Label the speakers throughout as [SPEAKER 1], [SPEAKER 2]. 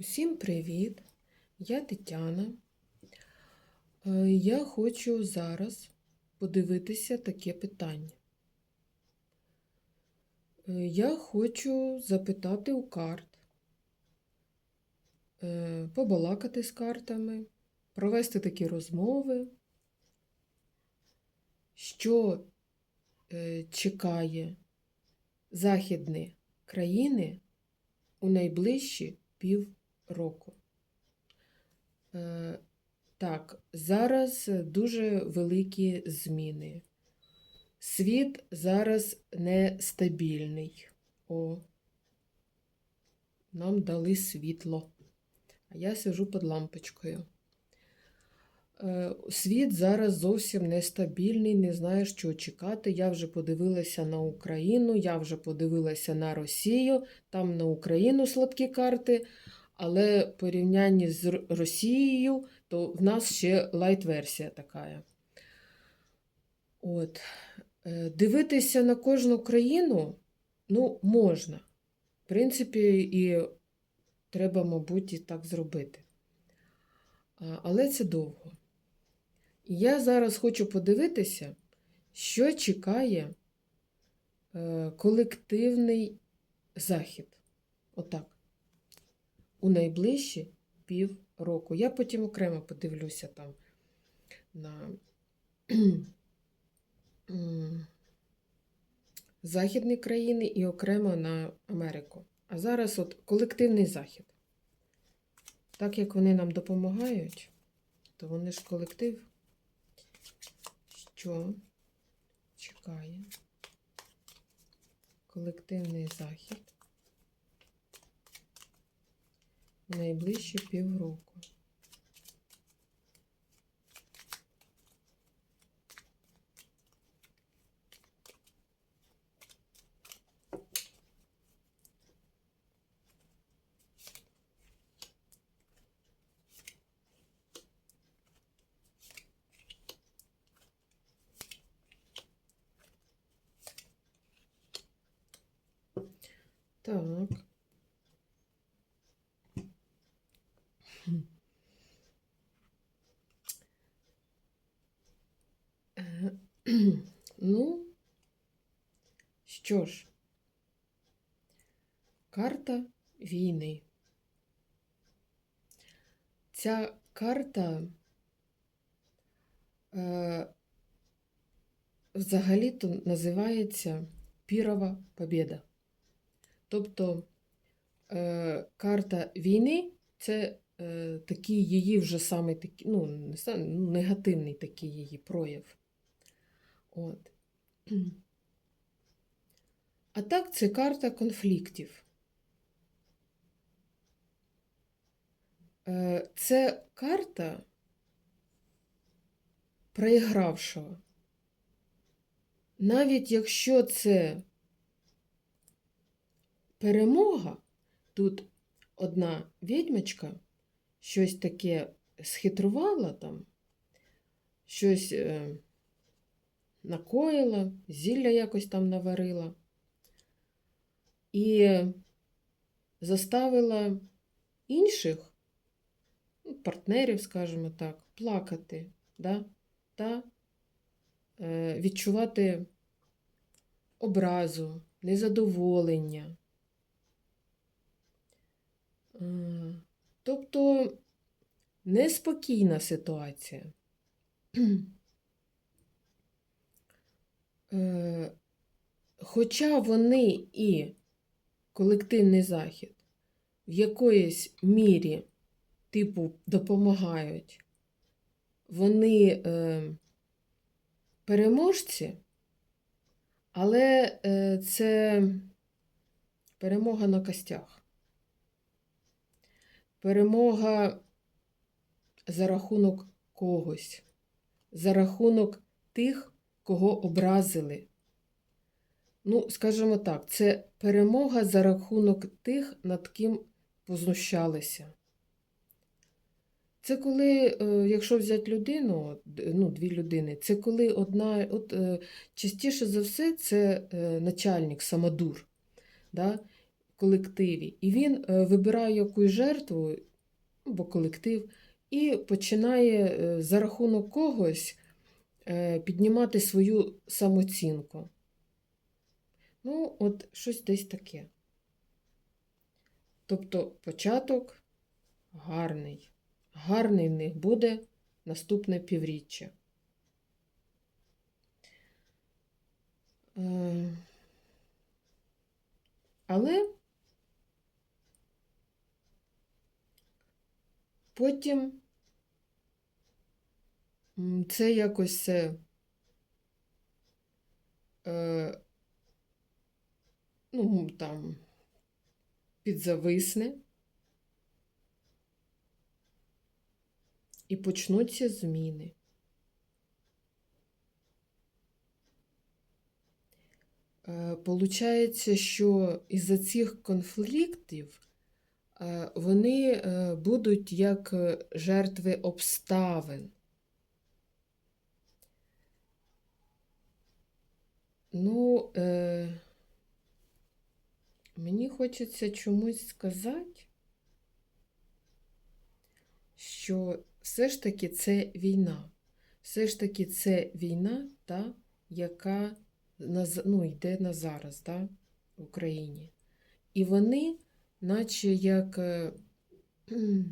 [SPEAKER 1] Усім привіт! Я Тетяна. Е, Я хочу зараз подивитися таке питання. Е, Я хочу запитати у карт, е, побалакати з картами, провести такі розмови, що чекає західні країни у найближчі півроку. Е, Так, зараз дуже великі зміни. Світ зараз нестабільний. О, нам дали світло. А я сижу під лампочкою. Е, Світ зараз зовсім нестабільний, не знаю, що чекати. Я вже подивилася на Україну, я вже подивилася на Росію, там на Україну слабкі карти, але порівнянні з Росією, то в нас ще лайт-версія така. От. Е, Дивитися на кожну країну ну, можна. В принципі, і треба, мабуть, і так зробити. Але це довго. І я зараз хочу подивитися, що чекає е, колективний захід. Отак. У найближчі півроку. Я потім окремо подивлюся там на західні країни і окремо на Америку. А зараз от колективний захід. Так як вони нам допомагають, то вони ж колектив, що чекає колективний захід найближчі півроку. Так. Ну, що ж, карта війни. Ця карта е, взагалі-то називається Пірова Побєда. Тобто е, карта війни це е, такий її вже саме такий, ну, ну, негативний такий її прояв. От. А так, це карта конфліктів. Е, Це карта проігравшого. Навіть якщо це перемога, тут одна відьмочка щось таке схитрувала там, щось е, накоїла, зілля якось там наварила і заставила інших ну, партнерів, скажімо так, плакати да? та е, відчувати образу, незадоволення. Е, Тобто неспокійна ситуація. Е, Хоча вони і колективний захід в якоїсь мірі, типу, допомагають, вони е, переможці, але е, це перемога на костях. Перемога за рахунок когось, за рахунок тих, кого образили. Ну, скажімо так, це перемога за рахунок тих, над ким познущалися. Це коли, е, якщо взяти людину, ну, дві людини, це коли одна, от е, частіше за все, це е, начальник, самодур. Да? колективі, і він вибирає якусь жертву або колектив, і починає за рахунок когось піднімати свою самоцінку. Ну, от щось десь таке. Тобто початок гарний. Гарний в них буде наступне півріччя. Е, Але потім це якось е, е, ну, там підзависне і почнуться зміни. Е, Получається, що із-за цих конфліктів е, вони будуть як жертви обставин. Ну, е, мені хочеться чомусь сказати, що все ж таки це війна. Все ж таки це війна, та, яка ну, йде на зараз да, в Україні. І вони, наче як е,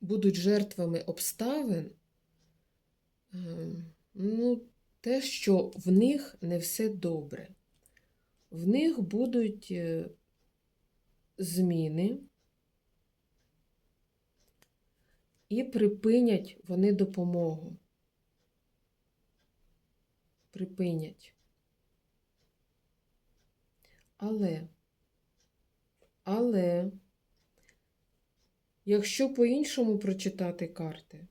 [SPEAKER 1] будуть жертвами обставин, е, ну, те, що в них не все добре. В них будуть е, зміни, і припинять вони допомогу. Припинять. Але, але, якщо по-іншому прочитати карти,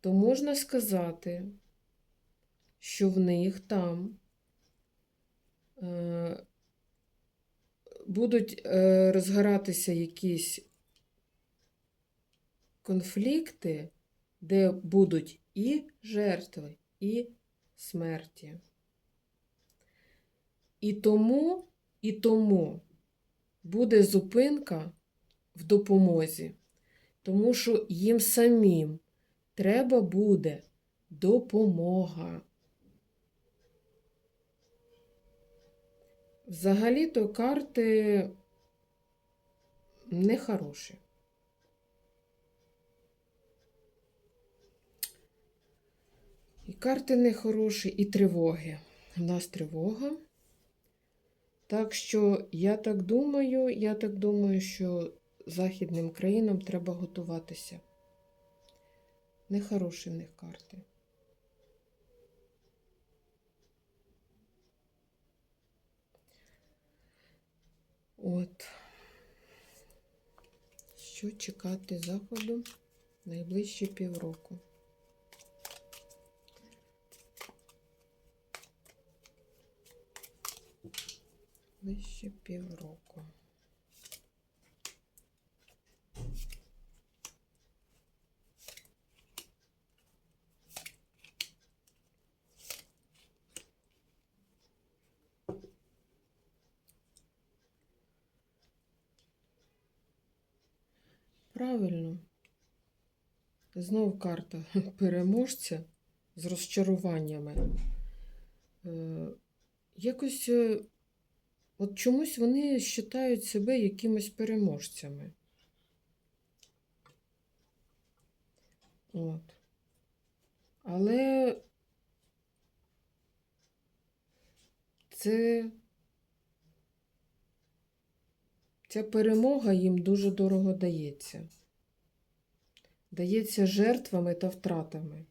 [SPEAKER 1] то можна сказати, що в них там е, будуть е, розгоратися якісь конфлікти, де будуть і жертви, і смерті. І тому, і тому буде зупинка в допомозі, тому що їм самим треба буде допомога. Взагалі-то карти нехороші. І карти нехороші, і тривоги. У нас тривога. Так що я так думаю, я так думаю, що західним країнам треба готуватися. Нехороші в них карти. От. Що чекати заходу найближчі півроку? Ближче півроку. Правильно. Знов карта переможця з розчаруваннями. Е, Якось е, От чомусь вони вважають себе якимось переможцями. От. Але це ця перемога їм дуже дорого дається. Дається жертвами та втратами.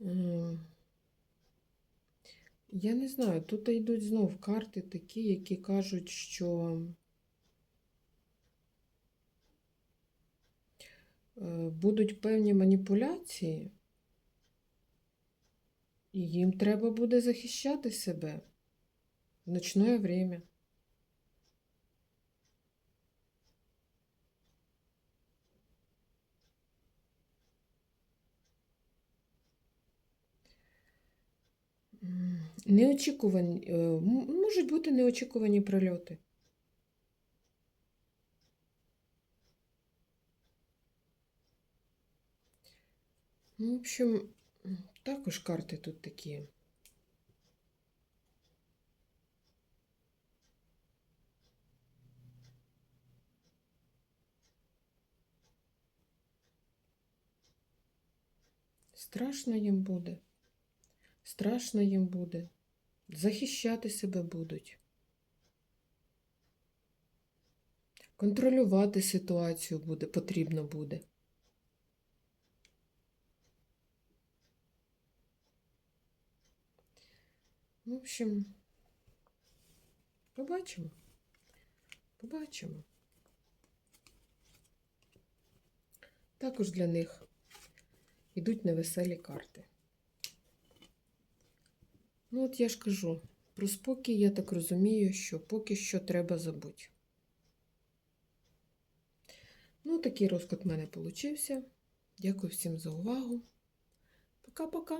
[SPEAKER 1] М. Я не знаю, тут йдуть знов карти такі, які кажуть, що е, будуть певні маніпуляції, І їм треба буде захищати себе в ночне время. Неочікувані, е, можуть бути неочікувані прильоти. Ну, в общем, також карти тут такі. Страшно їм буде. Страшно їм буде. Захищати себе будуть. Контролювати ситуацію буде, потрібно буде. В общем, побачимо. Побачимо. Також для них йдуть невеселі карти. Ну, от я ж кажу, про спокій я так розумію, що поки що треба забути. Ну, такий розклад в мене получився. Дякую всім за увагу. Пока-пока.